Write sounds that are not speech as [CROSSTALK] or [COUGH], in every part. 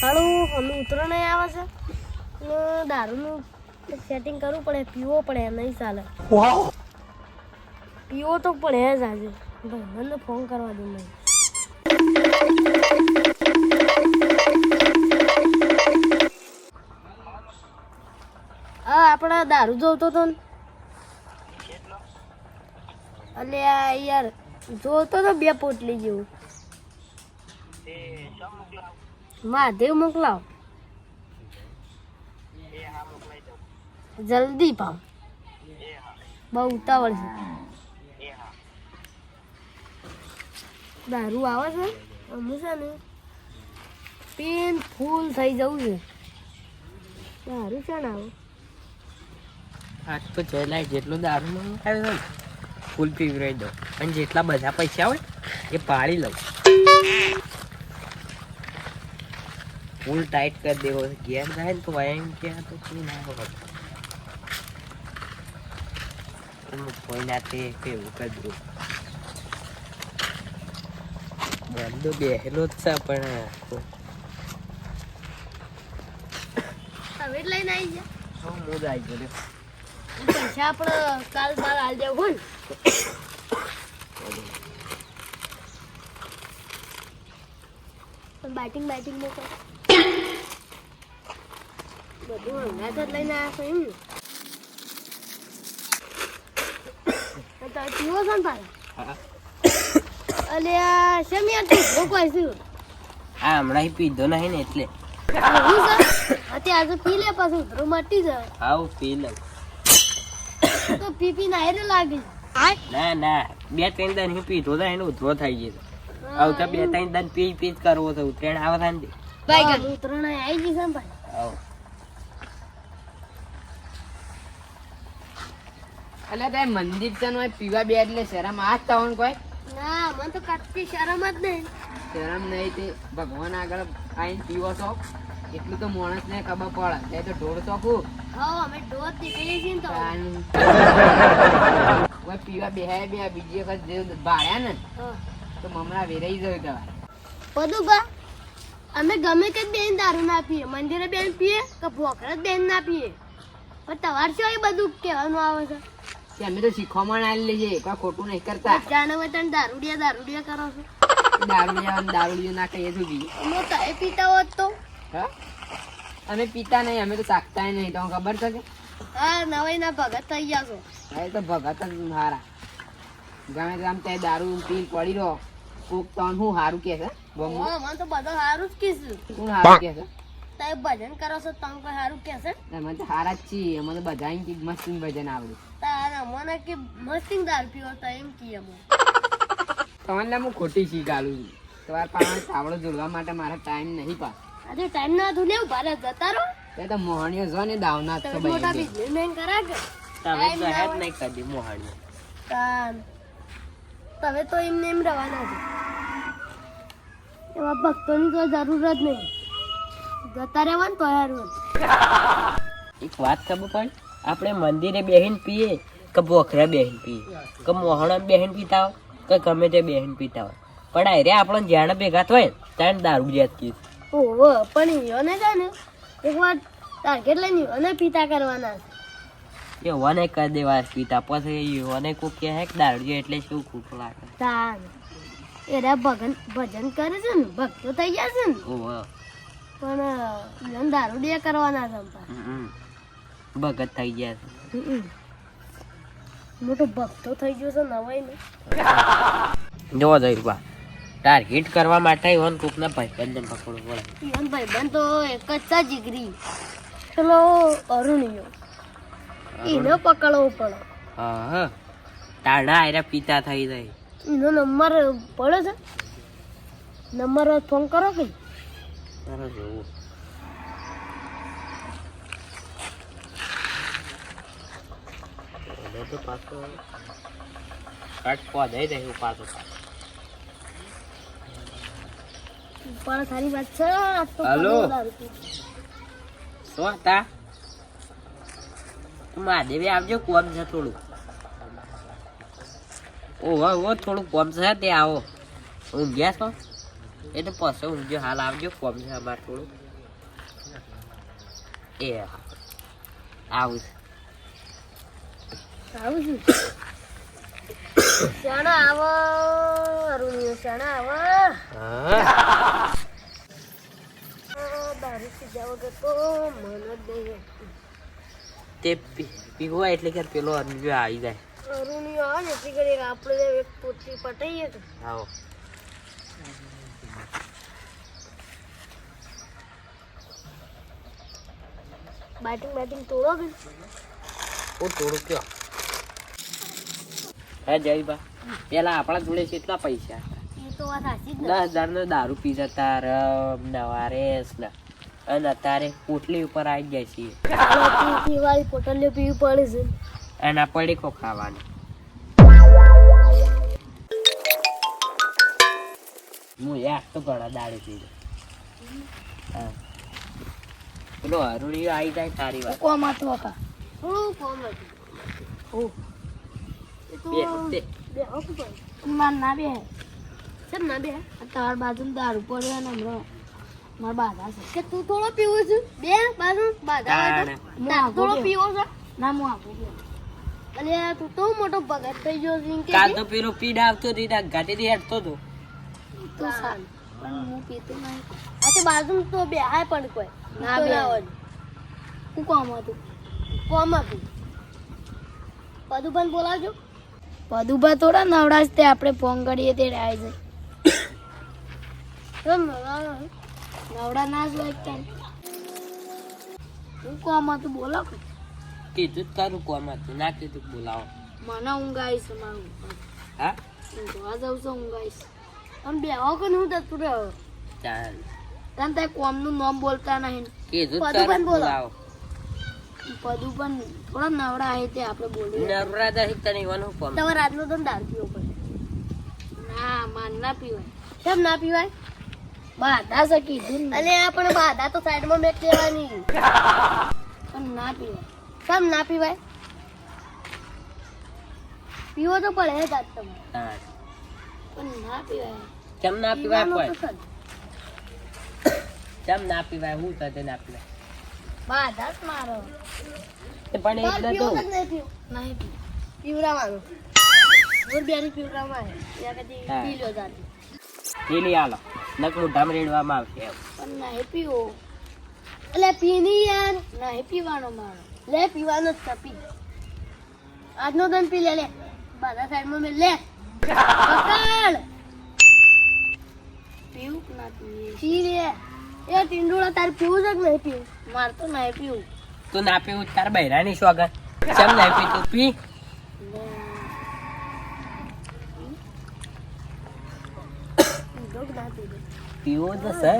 હાલું અમે ઉતરણ આવે છે. ને દારૂનું સેટિંગ કરવું પડે પીવો પડે નહીં ચાલે. પીવો તો પડે જ આજે. ભાઈબંધને ફોન કરવા દઉં નહીં. હા આપણે દારૂ જોતો તો ને. આ યાર જોતો તો બે પોટલી જેવું. મહાદેવ મોકલાવ. જલ્દી પાવ બહુ ઉતાવળ છે. દારૂ આવે છે? અમુ છે ને પેન ફૂલ થઈ જવું છે. દારૂ છે ને આવું આજ તો ચલાય જેટલું દારૂ મંગાવ્યો છે ને, ફૂલ પીવરાઈ દો અને જેટલા બધા પૈસા હોય એ પાડી લઉં. ફૂલ ટાઈટ કરી દેવો ઘેર જાય ને તો વાયમ ક્યાં તો શું ના હોય. કોઈ ના તે કેવું કદરું બંધો બેહેલો જ છે પણ આખો હવે લઈને આવી જા. હું જ આવી ગયો પૈસા આપણે કાલ બાર આવી જાવ હોય ને બેટિંગ બેટિંગ નો કર બધું હંગાત જ લઈને આવ્યા છો એમ તો પીવો છો ને પાછા હા. અલે આ શેમ યાર તું કોઈ છું? આ હમણાં પીધો નહીં ને એટલે. અત્યારે પી લે પાછું ઉધરો મટી જાય. આવું પી લે તો પી પી ના લાગે. ના ના બે ત્રણ દાન હું પીધો થાય એનો ઉધરો થઈ જતો તો બે ત્રણ દન પી પી કરવો તો ઉત્તરાયણ આવે થાય ને ભાઈ ઉતરણ આવી ગઈ ભાઈ. આવ. અલા તે મંદિર છે ને પીવા બે એટલે શરમ આ જ કોઈ? ના મને તો કાચી શરમ જ નહીં. શરમ નહીં તે. ભગવાન આગળ આઈને પીવો છો? એટલું તો માણસ ને ખબર પડે. તે તો ઢોળ હા અમે છીએ તો. [LAUGHS] કોઈ પીવા બે બે બીજી વખત ભાડ્યા ને. હા. તો મમરા વેરાઈ જાય તમારે બધું બા અમે ગમે તે બેન દારૂ ના પીએ. મંદિરે બેન પીએ કે ભોખરે બેન ના પીએ? પણ તમારે શું એ બધું કહેવાનું આવે છે? કે અમે તો શીખવામાં આવી લઈએ કોઈ ખોટું નહીં કરતા. જાણે તમે દારૂડિયા દારૂડિયા કરો છો. દારૂ લેવાનું દારૂ ના કહીએ છું બી. અમે તો એ પીતા હોત તો. હા? અમે પીતા નહીં અમે તો ચાખતા નહીં. તો ખબર છે કે? હા નવાઈ ના ભગત થઈ ગયા છો. એ તો ભગત જ મારા. ગમે આમ તે દારૂ પી પડી રહો. કોક તો હું હારું કે છે? ગમમાં મને તો બધો સારું જ કીધું કોણ હારું કે છે? તે ભજન કરો છો તમે કોઈ સારું છે? અમે તો હારા જ છીએ અમે તો બધા મસ્ત ભજન આવડ્યું તારા મને કે મસ્તી દાર પીવો તો એમ કીએ અમે તમને હું ખોટી છી ગાલું છું. તમારા પાસે તાવડો જોડવા માટે મારા ટાઈમ નહીં પાસ. આજે ટાઈમ ના હતું ને ભારે જતા રહો. એ તો મોહણીઓ જો ને દાવના તો મોટા બિઝનેસમેન કરા કે? તમે હોય. નહીં કદી મોહણીઓ. તાન તમે તો એમને એમ રવાના છો. એવા ભક્તોની તો જરૂર જ નહીં. જતા રહેવા ને તો હારું એક વાત ખબર પણ આપણે મંદિરે બેહીને પીએ કે ભોખરા બેહીને પીએ? કે મોહણા બેહીને પીતા હોય કે ગમે તે બેહીને પીતા હોય? પણ આરે આપણને જ્યાં ભેગા થાય ત્યાં દારૂ જાત ઓહો પણ ઈયોને છે ને એક વાર ટાર્ગેટ લઈને અને પીતા કરવાના છે. એ વને કરી દેવા પીતા પછી વને કોઈ કે કે દારૂ એટલે શું ખોટું લાગે? તાન. એરા ભજન ભજન કરે છે ને ભક્તો થઈ ગયા છે ને. ઓહો. પણ ઈયોને દારૂડિયા કરવાના છે હમ. ભગત થઈ ગયા છે. મોટો ભક્તો થઈ ગયો છે નવાઈ ને. જોવા જઈ બા ટાર્ગેટ કરવા માટે ઇવન કોકના ભાઈબંધને પકડવું પડે. ઈવન ભાઈબંધ તો એક જ જીગરી. ચલો અરુણિયો. એને પકડવો પડે. હા હા. ટાણા આયરા પિતા થઈ જાય. એનો નંબર પડે છે? નંબર ફોન કરો કે? તારા જોવું. તો પાછો કટ પહોંચાઈ દે પાછો. પણ સારી વાત છે? હાલો. શું હતા? મહાદેવી આવજો કોમ છે થોડું ઓહો ઓહો થોડું કોમ છે તે આવો. ઊંઘ્યા છો? એટલે પછી ઊંઘજો હાલ આવજો કોમ છે અમારે થોડું એ આવું છે. આવું છું? શાણા આવો અરુણિયો શાણા આવો? દારૂ પીધા વગર તો મન જ નહીં. તે પીવા એટલે કે પેલો અરંજો આવી જાય. અરુણિયો આવે ને એટલી ઘડી આપણે એક પોતરી પટાઈએ તો. આવો. બેટિંગ બેટિંગ તોડો બી હું તોડો કયો? હે જયબા પેલા આપણા જોડે કેટલા પૈસા હતા? એ તો વાત સાચી જ ને. દસ હજાર નો દારૂ પી જતા રમ નવારેસ ને અને અત્યારે પોટલી ઉપર આવી જાય છે. પીવાળી પોટલીઓ પીવી પડે છે એના પડીકો ખાવાનું. હું યાર તો ઘણા દાડે પી હા. પેલો અરુણિયો આવી જાય તારી વાત. કોમ હતો હતા હું કોમ હતી? ઓ બે બે. માર ના બે સર ના બે તાર બાજુ દારૂ પડ્યો ને હમણાં. માર બાધા છે. કે તું થોડો પીવો છું? બે બાજુ બાધા હોય તો હું તાર આગો થોડો પીવો છે? ના હું આપું અલે તું તો મોટો ભગત થઈ ગયો છે કાલ તો પેલો પીડ આવતો તો પણ હું પીતો નહીં. આ તો બાજુ તો બે હાય પણ કોઈ. ના બે. હોય. હું કોમ હતું? કોમ હતું? બધું બોલાવજો. પદુભા થોડા નવડાશ તે આપણે ફોન કરીએ તે આવી જાય કેમ આ નવડા ના જ ત્યાં હું કામ હતું બોલો કે. કીધું તારું કોમ હતું ના કીધું બોલાવો. મને ઊંઘ આવી છે મારું હા? ઊંઘવા જાઉં છું ઊંઘ આવી છે. આમ બે હો કે હું જતું રહ્યો ચાલ. તને તે કોમનું નામ બોલતા નહીં. કીધું તારું બોલાવો. બોલાવો. પદુ પણ થોડા નવડા આવે તે આપણે બોલીએ. નવરાતા શીખતા નહીં એવાનું કોમ તમારે આજનો તો દારૂ પીવો પડે. ના માન ના પીવાય. કેમ ના પીવાય? બાધા છે કીધું ને. અલે આ પણ બાધા તો સાઈડમાં મેં કહેવાની. પણ ના પીવાય. કેમ ના પીવાય? પીવો તો પડે જ આજ તમે. પણ ના પીવાય. કેમ ના પીવાય કોઈ? કેમ ના પીવાય હું તને ના પીવાય બાધા જ મારો. પણ એટલે તો નહીં પીવો? નહીં પી પીવડાવવાનું. મોર પીવડાવવાનું ત્યાં કદી પી લો જાતે પેલી આલો. નક ધામ રેડવામાં આવશે. પણ નહીં પીવો. એટલે પીની યાર. નહીં પીવાનો મારો. લે પીવાનો જ છે આજનો દન પી લે લે. બાધા સાઈડમાં મેં લે. પકડ. પીવું કે ના પીવું? પી લે. એ ટીંડોળા તારે પીવું છે કે નહીં પીવું? માર તો ના પીવું. તું ના પીવું તાર બૈરાની સ્વાગત કેમ ના પી. તું પી ના પીવું તો છે.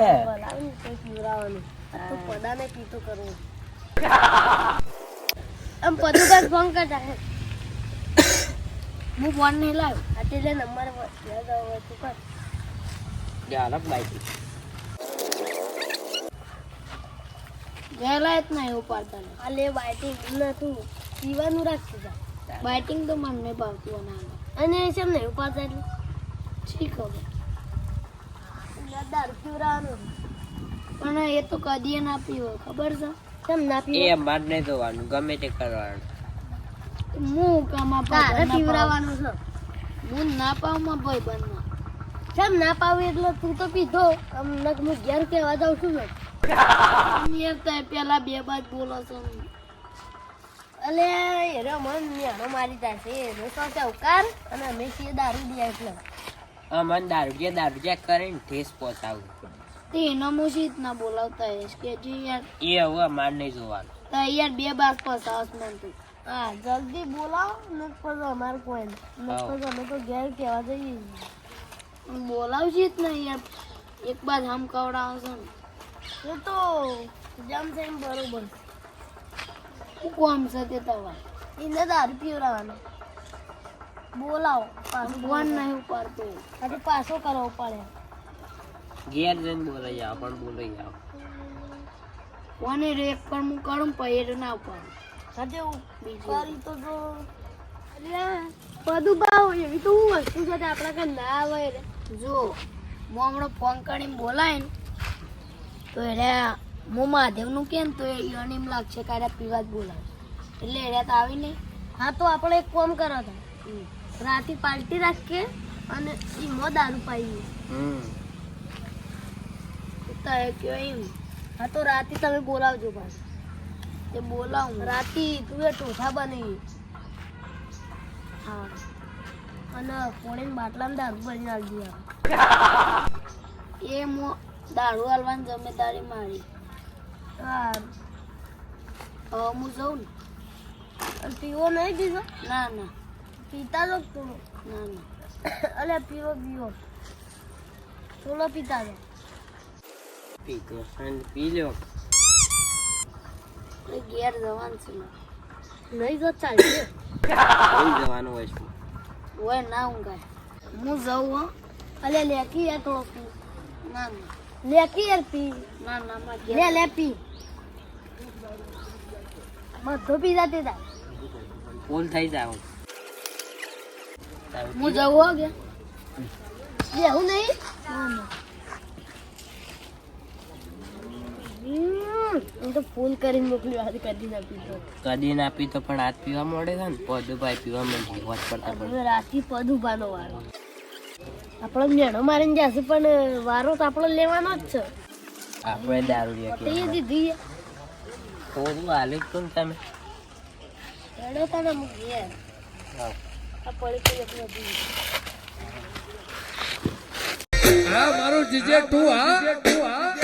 તો પદાને પીતો કરવું. આમ પદું કાંઈ ફોન કરતા હે. હું ફોન નહીં લાવ્યો. આજે તે લે નંબર યાદ આવે તું કર. ચાલો બાઈક ગયેલા જ ઉપાડતા નહીં આ લે બાઇટિંગ નતું પીવાનું રાખતું જા. બાઇટિંગ તો મને નહીં ભાવતું ના અને કેમ નહીં પાડતા એટલે. ઠીક હવે ના દારૂ પીવડાવવાનું પણ એ તો કદીએ ના પીવો ખબર છે? કેમ ના એ માર નહીં જોવાનું ગમે તે કરવાનું. હું કામા તારે પીવરાવાનું છે? હું ના પાવમાં ભાઈ બંધ કેમ ના પાવ એટલે તું તો પીધો. આમ નક હું ઘેર કહેવા જાઉં છું ને. તે પેલા બે બાજ બોલો છો અલે એનો મન ન્યાણો મારી જાય છે એનો અવકાર અને અમે છીએ દારૂ દિયા એટલે. અમન દારૂ દારૂડિયા કરીને ઠેસ પહોંચાવું એનો હું શીત ના બોલાવતા હે કે જે યાર એ હવે અમાર નહીં જોવાનું. તો યાર બે બાસ પહોંચાવસ મન તું. હા જલ્દી બોલાવો ને પછી અમારે કોઈ હા. પછી અમે તો ઘેર કહેવા જઈએ બોલાવશી જ નહીં યાર. એક બાર હમ કવડાવશો ને. એ તો જેમ થઈને બરોબર. શું કોમ છે તે તમારે? એને દારૂ પીવડાવવાનો. બોલાવો. પાછું ફોન નહીં ઉપાડતો. આજે પાછો કરવો પડે. ઘેર જઈને બોલાઈ આવ પણ બોલાઈ આવ કોને રેક પર હું કરું પહેર ના ઉપાડું. સાથે બીજું. તો જો. બધું ભાવ એવી તો હું વસ્તુ છે આપણા કાંઈ ના આવે રે. જો હું હમણાં ફોન કરીને બોલાય ને તો એને હું મહાદેવનું કેમ તો એ ઈયોને એમ લાગશે કે પીવા જ બોલાવે. એટલે એટલે તો આવી નહીં. હા તો આપણે એક ફોન કરો તો. રાતે પાર્ટી રાખીએ અને એમાં દારૂ પાઈએ. તો કયો એમ. હા તો રાતે તમે બોલાવજો પાછું. તે બોલાવું. રાતે તું એ ટોઠા બની. હા. અને પોણીને બાટલામાં દારૂ ભરીને આવજો [LAUGHS] એ મો દારૂ હાલવાની જમેદારી મારી. હા હવે હું જાઉં ને. પીવો નહીં દીધો ના ના. પીતા થોડો ના ના. અલે પીવો પીવો. થોડો પીતા જો પીતો અને પી લ્યો. એ ઘેર જવાનું છે નહીં તો ચાલશે. કઈ જવાનું હોય છે. હોય ના ઊંઘાય. હું જઉં હો. અલે લેકી યાર થોડો પી ના ના. લેકી યાર પી. ના ના લે લે પી. મધો પી જાતે થાય ફૂલ થઈ જાવ હું જાઉં હો કે? લેવું નહીં? તો ફોન કરીને મોકલી વાત કરી ના પીતો કદી ના પીતો પણ આજ પીવા મળે છે ને? પોદુભાઈ પીવા મળે હોત પડતા પણ રાતી પદુભાનો વારો. આપણો મેણો મારીને જશે પણ વારો તો આપણો લેવાનો જ છે. આપણે દારૂ તે કે દીધી થોડું જ કોણ તમે? એડો તને મૂકીએ હા. મારું જીજે તું હા